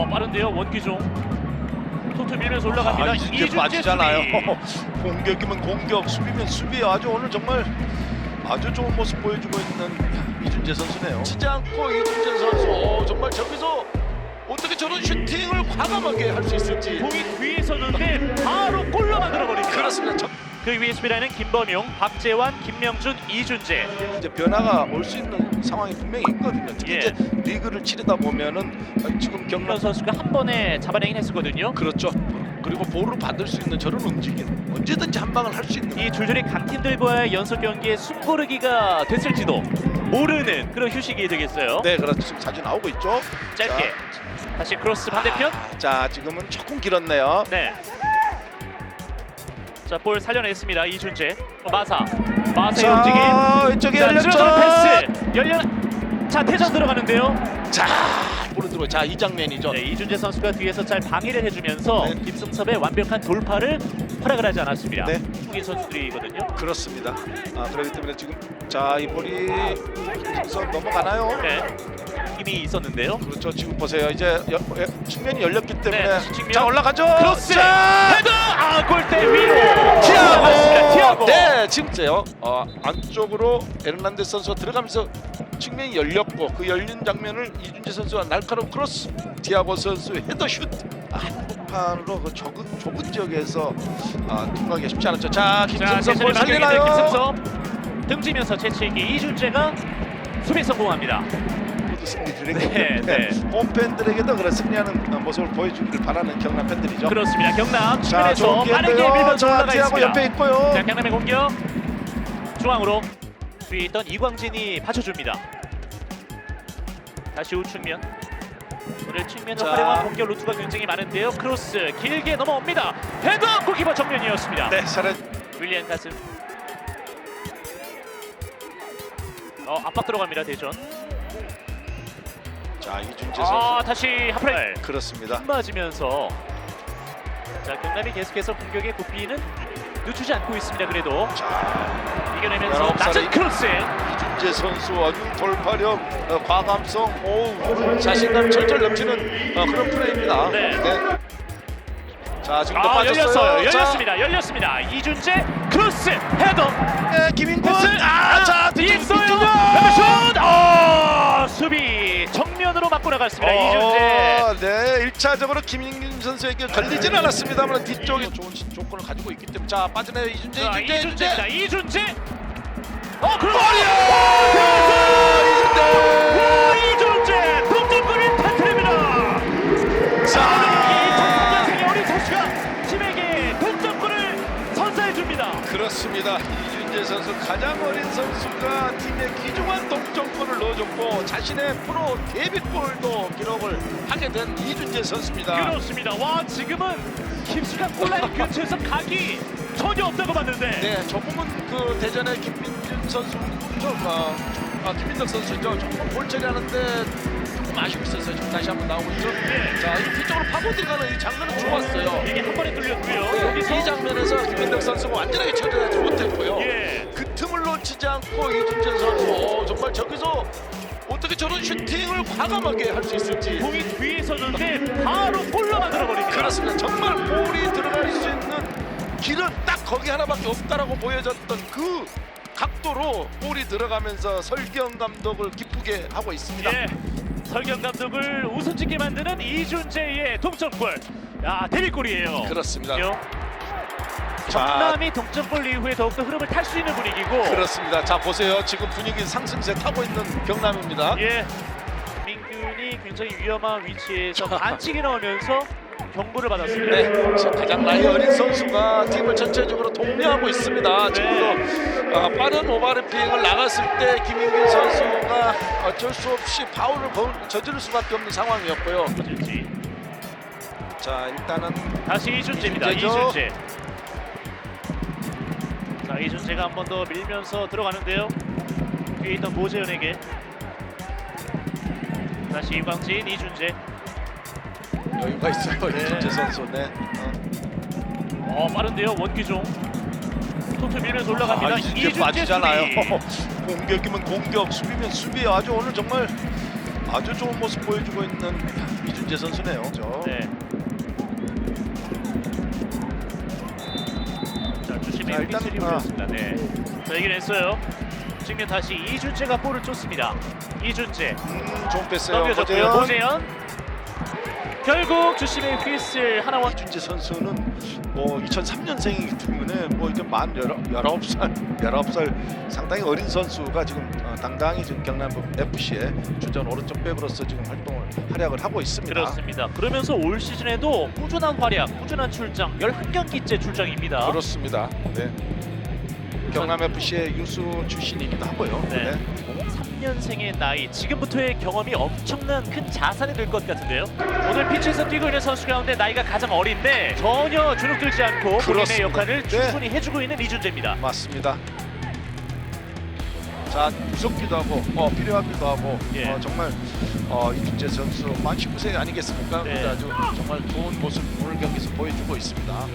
어 빠른데요 원기종. 토트 밀면서 올라갑니다. 아, 이준재 빠지잖아요. 공격이면 공격, 수비면 수비. 아주 오늘 정말 아주 좋은 모습 보여주고 있는 이준재 선수네요. 치지 않고 이준재 선수 오, 정말 저기서 어떻게 저런 슈팅을 과감하게 할 수 있을지. 공이 뒤에 섰는데 바로 골로 만들어 버립니다. 그렇습니다. 저, 그 위에 수비라인은 김범용, 박재환, 김명준, 이준재. 이제 변화가 올 수 있는 상황이 분명히 있거든요. 특히 예. 이제 리그를 치르다 보면은 아, 지금 경남 선수가 한 번에 잡아내긴 했었거든요. 그렇죠. 그리고 볼을 받을 수 있는 저런 움직임 언제든지 한 방을 할 수 있는 이 줄줄이 강팀들과의 연속 경기에 숨고르기가 됐을지도 모르는 그런 휴식이 되겠어요. 네 그렇죠 지금 사진 나오고 있죠 짧게 다시 크로스 반대편. 아, 자 지금은 조금 길었네요 네. 자, 볼 살려냈습니다. 이준재. 마사. 마사의 움직임. 자 이쪽에 자, 열렸죠 들어가는 패스. 열려. 자, 대전 들어가는데요. 자 볼을 들어 자 이 장면이죠 네, 이준재 선수가 뒤에서 잘 방해를 해주면서 네. 김승섭의 완벽한 돌파를 허락을 하지 않았습니다. 네. 중인 선수들이거든요. 그렇습니다 아 그렇기 때문에 지금 자 이 볼이 김승선 넘어가나요 네. 힘이 있었는데요. 그렇죠 지금 보세요 이제 여, 예, 측면이 열렸기 때문에 네, 다시 측면. 자 올라가죠 크로스. 자 헤더. 아, 골대 위로. 티아고. 티아고. 네 지금요 어, 안쪽으로 에르난데스 선수가 들어가면서 측면이 열렸고 그 열린 장면을 이준재 선수가 날카로운 크로스 티아고 선수의 헤더슛 아, 한복판으로 그 좁은, 좁은 지역에서 아, 통과하기 쉽지 않았죠 자 대전의 볼 살리나요 김승섭 등지면서 재치기 이준재가 수비 성공합니다. 했기 네, 네. 홈팬들에게도 그런 승리하는 모습을 보여주기를 바라는 경남 팬들이죠 그렇습니다. 경남 자 측면에서 좋은 빠르게 기회인데요 밀면서 자 올라가 티아고 있습니다. 옆에 있고요 자, 경남의 공격 중앙으로 뒤에 있던 이광진이 받쳐줍니다. 다시 우측면 오늘 측면을 자. 활용한 공격 루트가 굉장히 많은데요. 크로스 길게 넘어옵니다. 헤더 골키퍼 정면이었습니다. 네 잘해 윌리안 가슴. 어 압박 들어갑니다 대전. 자 이준재 선수 아 다시 하프라인. 그렇습니다 맞으면서 자 경남이 계속해서 공격의 고삐는 늦추지 않고 있습니다. 그래도 자 이겨내면서 살의 낮은 크로스. 이준재 선수 아주 돌파력, 어, 과감성, 오 자신감 절절 넘치는 어, 그런 플레이입니다. 네. 자 지금도 아 빠졌어요. 열렸어요. 자, 열렸습니다. 열렸습니다. 이준재 크로스 헤더 네, 김인권. 패스 아, 자 뒤쪽, 있어요. 뒤쪽으로. 슛. 아 수비 정면으로 맞고 나갔습니다. 이준재. 어, 네, 1차적으로 김인균 선수에게 걸리진 않았습니다만 뒤쪽에 좋은 시- 조건을 가지고 있기 때문에 자 빠져내요 이준재, 자, 이준재, 이준재입니다. 이준재. 어 그럼 와 선수 가장 어린 선수가 팀에 귀중한 동점골을 넣어줬고 자신의 프로 데뷔골도 기록을 하게 된 이준재 선수입니다. 그렇습니다. 와 지금은 김수가 골라인 근처에서 각이 전혀 없다고 봤는데 네, 조금은 그 대전의 김민준 선수, 좀, 어, 아, 김민덕 선수죠. 조금 볼 처리하는데 조금 있었어요. 지금 다시 한번 나오고 있죠. 자, 이 뒤쪽으로 파고 들어가는 이 장면은 좋았어요. 이게 한 번에 뚫렸고요. 네, 여기서 이 장면에서 김민덕 선수가 완전하게 처리하 놓치지 않고 이준재 선수 어, 정말 저기서 어떻게 저런 슈팅을 과감하게 할 수 있을지 공이 뒤에 섰는데 바로 골로 만들어 버립니다. 그렇습니다. 정말 볼이 들어갈 수 있는 길은 딱 거기 하나밖에 없다라고 보여졌던 그 각도로 볼이 들어가면서 설경 감독을 기쁘게 하고 있습니다. 예. 설경 감독을 웃음 짓게 만드는 이준재의 동점골. 야 데뷔골이에요. 그렇습니다. 경남이 동점골 이후에 더욱더 흐름을 탈 수 있는 분위기고 그렇습니다. 자 보세요. 지금 분위기 상승세 타고 있는 경남입니다. 예. 민균이 굉장히 위험한 위치에서 반칙이 나오면서 경고를 받았습니다. 네, 지금 가장 나이 어린 선수가 팀을 전체적으로 독려하고 있습니다. 지금도 아, 빠른 오버래핑을 나갔을 때 김인균 선수가 어쩔 수 없이 파울을 거- 저지를 수밖에 없는 상황이었고요. 어쩔지. 자 일단은 다시 이준재입니다. 이준재. 자 이준재가 한 번 더 밀면서 들어가는데요. 뒤에 있던 모재현에게 다시 이광진, 이준재. 여유가 있어요. 네. 이준재 선수. 네. 어. 어 빠른데요 원기종. 토트 밀면서 올라갑니다. 아, 이준재 빠지잖아요. 공격이면 공격, 수비면 수비. 아주 오늘 정말 아주 좋은 모습 보여주고 있는 이준재 선수네요. 그렇죠? 네. 일단, 아. 네. 자 이겨냈어요. 측면 다시 이준재가 볼을 쫓습니다. 이준재 음, 좋은 패스요. 넘겨줬고요. 허재현. 노재현. 결국 주심의 휘슬 하나와 이준재 선수는 뭐 2003년생이기 때문에 뭐 이제 만 열아- 열아홉 살 열아홉 살 상당히 어린 선수가 지금 어, 당당히 지금 경남 FC에 주전 오른쪽 백으로서 지금 활동을 활약을 하고 있습니다. 그렇습니다. 그러면서 올 시즌에도 꾸준한 활약, 꾸준한 출장, 11경기째 출장입니다. 그렇습니다. 네. 경남 FC의 유수 출신이기도 하고요. 네. 03년생의 나이, 지금부터의 경험이 엄청난 큰 자산이 될 것 같은데요. 오늘 피치에서 뛰고 있는 선수 가운데 나이가 가장 어린데 전혀 주눅들지 않고 본인의 그렇습니다. 역할을 네. 충분히 해주고 있는 이준재입니다. 맞습니다. 자 무섭기도 하고 어, 필요하기도 하고 예. 어, 정말 어, 이준재 선수 만 19세 아니겠습니까? 네. 근데 아주 정말 좋은 모습 오늘 경기에서 보여주고 있습니다.